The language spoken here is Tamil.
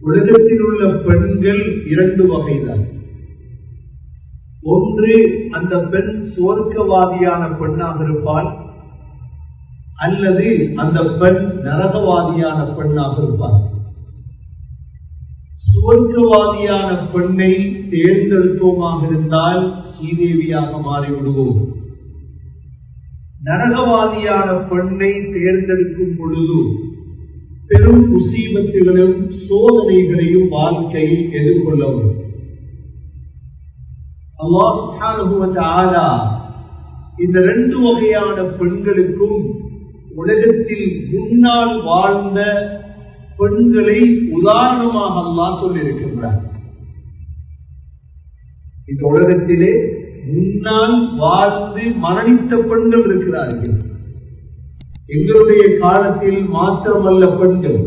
உலகத்தில் உள்ள பெண்கள் இரண்டு வகைதான். ஒன்று அந்த பெண் சுவர்க்கவாதியான பெண்ணாக இருப்பாள். அல்லது அந்த பெண் நரகவாதியான பெண்ணாக இருப்பாள். சுவர்க்கவாதியான பெண்ணை தேர்ந்தெடுத்தோமாக இருந்தால் ஸ்ரீதேவியாக மாறிவிடுவோம். நரகவாதியான பெண்ணை தேர்ந்தெடுக்கும் பொழுது பெரும் முசீபத்துகளும் சோதனைகளையும் வாழ்க்கையில் எதிர்கொள்ளவும். அல்லாஹ் இந்த ரெண்டு வகையான பெண்களுக்கும் உலகத்தில் முன்னால் வாழ்ந்த பெண்களை உதாரணமாக அல்லா சொல்லியிருக்கின்றார் இந்த உலகத்திலே முன்னால் வாழ்ந்து மரணித்த பெண்கள் இருக்கிறார்கள். எங்களுடைய காலத்தில் மாத்திரமல்ல பெண்கள்.